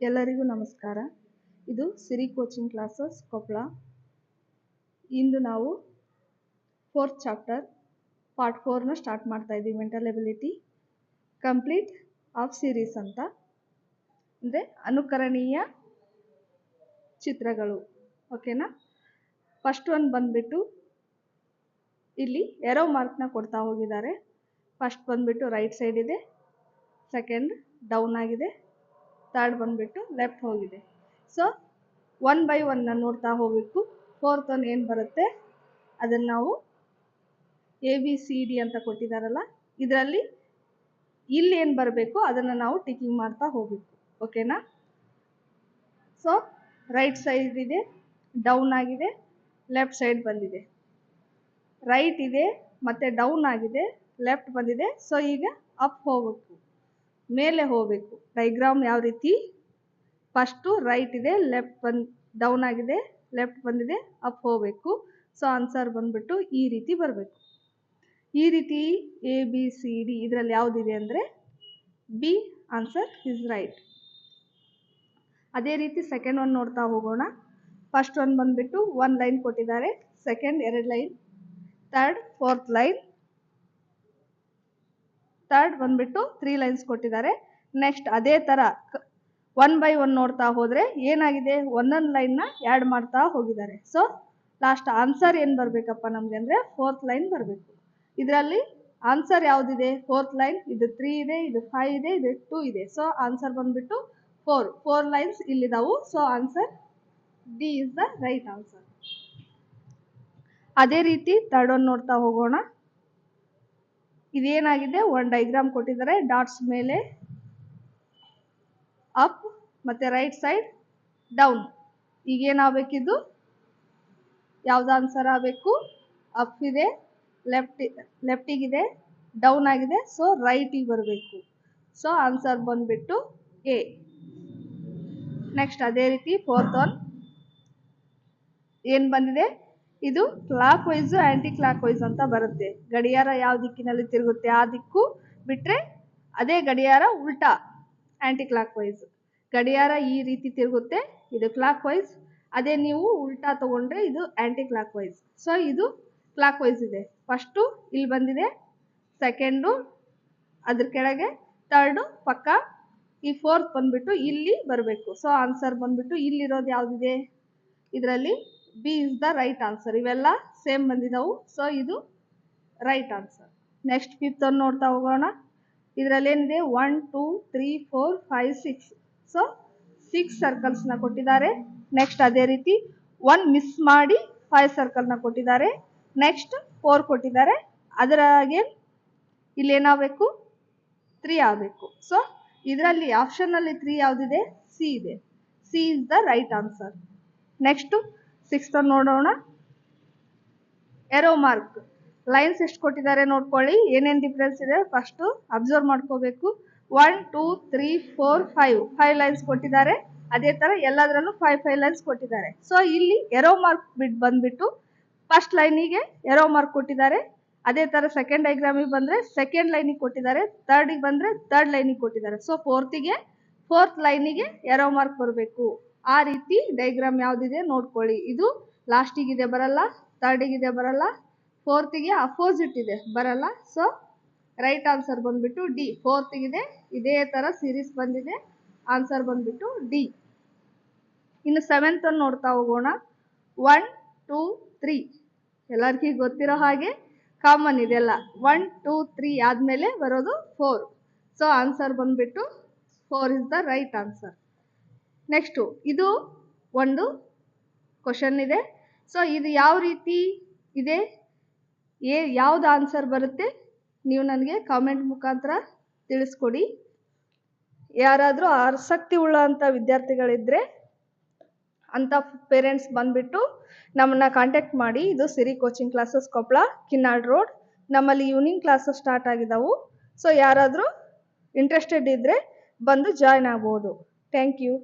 ಎಲ್ಲರಿಗೂ ನಮಸ್ಕಾರ. ಇದು ಸಿರಿ ಕೋಚಿಂಗ್ ಕ್ಲಾಸಸ್ ಕೊಪ್ಪಳ ಇಂದು ನಾವು ಫೋರ್ತ್ ಚಾಪ್ಟರ್ ಪಾರ್ಟ್ ಫೋರ್ನ ಸ್ಟಾರ್ಟ್ ಮಾಡ್ತಾ ಇದ್ದೀವಿ. Mental ability complete of series ಅಂತ. ಅಂದರೆ ಅನುಕರಣೀಯ ಚಿತ್ರಗಳು. ಓಕೆನಾ ಫಸ್ಟ್ ಒನ್ ಬಂದ್ಬಿಟ್ಟು ಇಲ್ಲಿ ಎರೋ ಮಾರ್ಕ್ನ ಕೊಡ್ತಾ ಹೋಗಿದ್ದಾರೆ. ಫಸ್ಟ್ ಬಂದ್ಬಿಟ್ಟು ರೈಟ್ ಸೈಡ್ ಇದೆ. ಸೆಕೆಂಡ್ ಡೌನ್ ಆಗಿದೆ. ಥರ್ಡ್ ಬಂದ್ಬಿಟ್ಟು ಲೆಫ್ಟ್ ಹೋಗಿದೆ. ಸೊ ಒನ್ ಬೈ ಒನ್ನ ನೋಡ್ತಾ ಹೋಗಬೇಕು. ಫೋರ್ತ್ ಒನ್ ಏನು ಬರುತ್ತೆ? ಅದನ್ನು ನಾವು ಎ ಬಿ ಸಿ ಡಿ ಅಂತ ಕೊಟ್ಟಿದ್ದಾರಲ್ಲ ಇದರಲ್ಲಿ ಇಲ್ಲಿ ಏನು ಬರಬೇಕು, ಅದನ್ನು ನಾವು ಟಿಕಿಂಗ್ ಮಾಡ್ತಾ ಹೋಗಬೇಕು. ಓಕೆನಾ ಸೊ ರೈಟ್ ಸೈಡ್ ಇದೆ ಡೌನ್ ಆಗಿದೆ ಲೆಫ್ಟ್ ಸೈಡ್ ಬಂದಿದೆ. ರೈಟ್ ಇದೆ, ಮತ್ತು ಡೌನ್ ಆಗಿದೆ ಲೆಫ್ಟ್ ಬಂದಿದೆ. ಸೊ ಈಗ ಅಪ್ ಹೋಗಬೇಕು. ಮೇಲೆ ಹೋಗಬೇಕು. ಡೈಗ್ರಾಮ್ ಯಾವ ರೀತಿ? ಫಸ್ಟು ರೈಟ್ ಇದೆ ಲೆಫ್ಟ್ ಬಂದು ಡೌನ್ ಆಗಿದೆ ಲೆಫ್ಟ್ ಬಂದಿದೆ ಅಪ್ ಹೋಗಬೇಕು. ಸೊ ಆನ್ಸರ್ ಬಂದ್ಬಿಟ್ಟು ಈ ರೀತಿ ಬರಬೇಕು. ಈ ರೀತಿ ಎ ಬಿ ಸಿ ಡಿ ಇದರಲ್ಲಿ ಯಾವುದಿದೆ ಅಂದರೆ ಬಿ ಆನ್ಸರ್ ಇಸ್ ರೈಟ್ ಅದೇ ರೀತಿ ಸೆಕೆಂಡ್ ಒನ್ ನೋಡ್ತಾ ಹೋಗೋಣ. ಫಸ್ಟ್ ಒನ್ ಬಂದ್ಬಿಟ್ಟು ಒನ್ ಲೈನ್ ಕೊಟ್ಟಿದ್ದಾರೆ ಸೆಕೆಂಡ್ ಎರಡು line third fourth line third ಬಂದ್ಬಿಟ್ಟು ತ್ರೀ ಲೈನ್ಸ್ ಕೊಟ್ಟಿದ್ದಾರೆ. ನೆಕ್ಸ್ಟ್ ಅದೇ ಥರ ಒನ್ ಬೈ ಒನ್ ನೋಡ್ತಾ ಹೋದರೆ ಏನಾಗಿದೆ? ಒಂದೊಂದು ಲೈನ್ನ ಆ್ಯಡ್ ಮಾಡ್ತಾ ಹೋಗಿದ್ದಾರೆ. ಸೊ ಲಾಸ್ಟ್ ಆನ್ಸರ್ ಏನು ಬರಬೇಕಪ್ಪ ನಮಗೆ ಅಂದರೆ ಫೋರ್ತ್ ಲೈನ್ ಬರಬೇಕು. ಇದರಲ್ಲಿ ಆನ್ಸರ್ ಯಾವುದಿದೆ? ಫೋರ್ತ್ ಲೈನ್ ಇದು ತ್ರೀ ಇದೆ, ಇದು ಫೈವ್ ಇದೆ, ಇದು ಟೂ ಇದೆ. ಸೊ ಆನ್ಸರ್ ಬಂದ್ಬಿಟ್ಟು four four lines ಇಲ್ಲಿದಾವು. So answer D is the right answer ಅದೇ ರೀತಿ ತರ್ಡ್ ಒನ್ ನೋಡ್ತಾ ಹೋಗೋಣ. ಇದೇನಾಗಿದೆ? ಒಂದು ಡೈಗ್ರಾಮ್ ಕೊಟ್ಟಿದ್ದಾರೆ. ಡಾಟ್ಸ್ ಮೇಲೆ ಅಪ್ ಮತ್ತೆ ರೈಟ್ ಸೈಡ್ ಡೌನ್ ಈಗೇನಾಗಬೇಕಿದ್ದು ಯಾವ್ದು ಆನ್ಸರ್ ಆಗಬೇಕು? ಅಪ್ ಇದೆ ಲೆಫ್ಟ್ ಲೆಫ್ಟಿಗಿದೆ ಡೌನ್ ಆಗಿದೆ. ಸೊ ರೈಟಿಗೆ ಬರಬೇಕು. ಸೊ ಆನ್ಸರ್ ಬಂದ್ಬಿಟ್ಟು ಎ ನೆಕ್ಸ್ಟ್ ಅದೇ ರೀತಿ ಫೋರ್ತ್ ಒನ್ ಏನು ಬಂದಿದೆ? ಇದು ಕ್ಲಾಕ್ ವೈಸ್ ಆ್ಯಂಟಿ ಕ್ಲಾಕ್ ವೈಸ್ ಅಂತ ಬರುತ್ತೆ. ಗಡಿಯಾರ ಯಾವ ದಿಕ್ಕಿನಲ್ಲಿ ತಿರುಗುತ್ತೆ ಆ ದಿಕ್ಕು ಬಿಟ್ಟರೆ ಅದೇ ಗಡಿಯಾರ ಉಲ್ಟಾ ಆ್ಯಂಟಿ ಕ್ಲಾಕ್ ವೈಸ್ ಗಡಿಯಾರ ಈ ರೀತಿ ತಿರುಗುತ್ತೆ, ಇದು ಕ್ಲಾಕ್ ವೈಸ್ ಅದೇ ನೀವು ಉಲ್ಟಾ ತಗೊಂಡ್ರೆ ಇದು ಆ್ಯಂಟಿ ಕ್ಲಾಕ್ ವೈಸ್ ಸೊ ಇದು ಕ್ಲಾಕ್ ವೈಸ್ ಇದೆ. ಫಸ್ಟು ಇಲ್ಲಿ ಬಂದಿದೆ ಸೆಕೆಂಡು ಅದ್ರ ಕೆಳಗೆ ತರ್ಡು ಪಕ್ಕ, ಈ ಫೋರ್ತ್ ಬಂದ್ಬಿಟ್ಟು ಇಲ್ಲಿ ಬರಬೇಕು. ಸೊ ಆನ್ಸರ್ ಬಂದ್ಬಿಟ್ಟು ಇಲ್ಲಿರೋದು ಯಾವುದಿದೆ? ಇದರಲ್ಲಿ B is the right answer ಇವೆಲ್ಲ ಸೇಮ್ ಬಂದಿದ್ದಾವು ಸೊ ಇದು ರೈಟ್ ಆನ್ಸರ್ ನೆಕ್ಸ್ಟ್ ಫಿಫ್ತ್ ಅನ್ನು ನೋಡ್ತಾ ಹೋಗೋಣ. ಇದರಲ್ಲಿ ಏನಿದೆ? One two three four five six so six ಸರ್ಕಲ್ಸ್ನ ಕೊಟ್ಟಿದ್ದಾರೆ. ನೆಕ್ಸ್ಟ್ ಅದೇ ರೀತಿ ಒನ್ ಮಿಸ್ ಮಾಡಿ ಫೈವ್ ಸರ್ಕಲ್ನ ಕೊಟ್ಟಿದ್ದಾರೆ. ನೆಕ್ಸ್ಟ್ ಫೋರ್ ಕೊಟ್ಟಿದ್ದಾರೆ. ಅದರಾಗೆ ಇಲ್ಲಿ ಏನಾಗಬೇಕು? ತ್ರೀ ಆಗಬೇಕು. ಸೊ ಇದರಲ್ಲಿ ಆಪ್ಷನ್ನಲ್ಲಿ ತ್ರೀ ಯಾವುದಿದೆ? ಸಿ ಇದೆ. C is the right answer next sixth ನೋಡೋಣ. ಎರೋ ಮಾರ್ಕ್ ಲೈನ್ಸ್ ಎಷ್ಟು ಕೊಟ್ಟಿದ್ದಾರೆ ನೋಡ್ಕೊಳ್ಳಿ. ಏನೇನು ಡಿಫ್ರೆನ್ಸ್ ಇದೆ? ಫಸ್ಟು ಅಬ್ಸರ್ವ್ ಮಾಡ್ಕೋಬೇಕು. One two three four five five lines ಕೊಟ್ಟಿದ್ದಾರೆ. ಅದೇ ಥರ ಎಲ್ಲದರಲ್ಲೂ ಫೈವ್ ಫೈವ್ ಲೈನ್ಸ್ ಕೊಟ್ಟಿದ್ದಾರೆ. ಸೊ ಇಲ್ಲಿ ಎರೋ ಮಾರ್ಕ್ ಬಿಟ್ಟು ಬಂದ್ಬಿಟ್ಟು ಫಸ್ಟ್ ಲೈನಿಗೆ ಎರೋ ಮಾರ್ಕ್ ಕೊಟ್ಟಿದ್ದಾರೆ. ಅದೇ ಥರ ಸೆಕೆಂಡ್ ಡೈಗ್ರಾಮಿಗೆ ಬಂದರೆ ಸೆಕೆಂಡ್ ಲೈನಿಗೆ ಕೊಟ್ಟಿದ್ದಾರೆ. ತರ್ಡಿಗೆ ಬಂದರೆ ಥರ್ಡ್ ಲೈನಿಗೆ ಕೊಟ್ಟಿದ್ದಾರೆ. ಸೊ ಫೋರ್ತಿಗೆ ಫೋರ್ತ್ ಲೈನಿಗೆ ಎರೋ ಮಾರ್ಕ್ ಬರಬೇಕು. ಆ ರೀತಿ ಡೈಗ್ರಾಮ್ ಯಾವುದಿದೆ ನೋಡ್ಕೊಳ್ಳಿ. ಇದು ಲಾಸ್ಟಿಗಿದೆ ಬರಲ್ಲ ತರ್ಡಿಗಿದೆ ಬರಲ್ಲ ಫೋರ್ತಿಗೆ ಅಪೋಸಿಟ್ ಇದೆ ಬರಲ್ಲ. ಸೊ ರೈಟ್ ಆನ್ಸರ್ ಬಂದ್ಬಿಟ್ಟು ಡಿ ಫೋರ್ತಿಗಿದೆ ಇದೇ ಥರ ಸೀರೀಸ್ ಬಂದಿದೆ ಆನ್ಸರ್ ಬಂದ್ಬಿಟ್ಟು ಡಿ ಇನ್ನು ಸೆವೆಂತ್ ಅನ್ನು ನೋಡ್ತಾ ಹೋಗೋಣ. ಒನ್ ಟೂ ತ್ರೀ ಎಲ್ಲರಿಗೂ ಗೊತ್ತಿರೋ ಹಾಗೆ ಕಾಮನ್ ಇದೆಲ್ಲ ಒನ್ ಟೂ ತ್ರೀ ಆದಮೇಲೆ ಬರೋದು ಫೋರ್ ಸೊ ಆನ್ಸರ್ ಬಂದ್ಬಿಟ್ಟು four is the right answer next ಇದು ಒಂದು ಕ್ವಶನ್ ಇದೆ. ಸೊ ಇದು ಯಾವ ರೀತಿ ಇದೆ? ಏ ಯಾವ್ದು ಆನ್ಸರ್ ಬರುತ್ತೆ? ನೀವು ನನಗೆ ಕಾಮೆಂಟ್ ಮುಖಾಂತರ ತಿಳಿಸ್ಕೊಡಿ. ಯಾರಾದರೂ ಆಸಕ್ತಿ ಉಳ್ಳಂಥ ವಿದ್ಯಾರ್ಥಿಗಳಿದ್ದರೆ ಅಂಥ ಪೇರೆಂಟ್ಸ್ ಬಂದುಬಿಟ್ಟು ನಮ್ಮನ್ನು ಕಾಂಟ್ಯಾಕ್ಟ್ ಮಾಡಿ. ಇದು Siri coaching classes Koppal Kinnal road ನಮ್ಮಲ್ಲಿ ಈವ್ನಿಂಗ್ ಕ್ಲಾಸಸ್ ಸ್ಟಾರ್ಟ್ ಆಗಿದ್ದಾವು ಸೊ ಯಾರಾದರೂ ಇಂಟ್ರೆಸ್ಟೆಡ್ ಇದ್ದರೆ ಬಂದು ಜಾಯ್ನ್ ಆಗ್ಬೋದು. Thank you